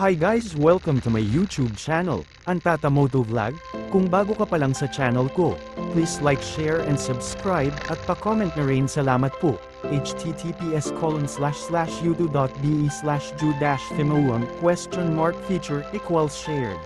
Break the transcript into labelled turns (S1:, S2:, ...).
S1: Hi guys, welcome to my YouTube channel, Antata Moto Vlog. Kung bago ka pa lang sa channel ko, please like, share and subscribe at pa-comment na rin salamat po. https colon slash slash youtube.be slash ju dash question mark feature equals shared.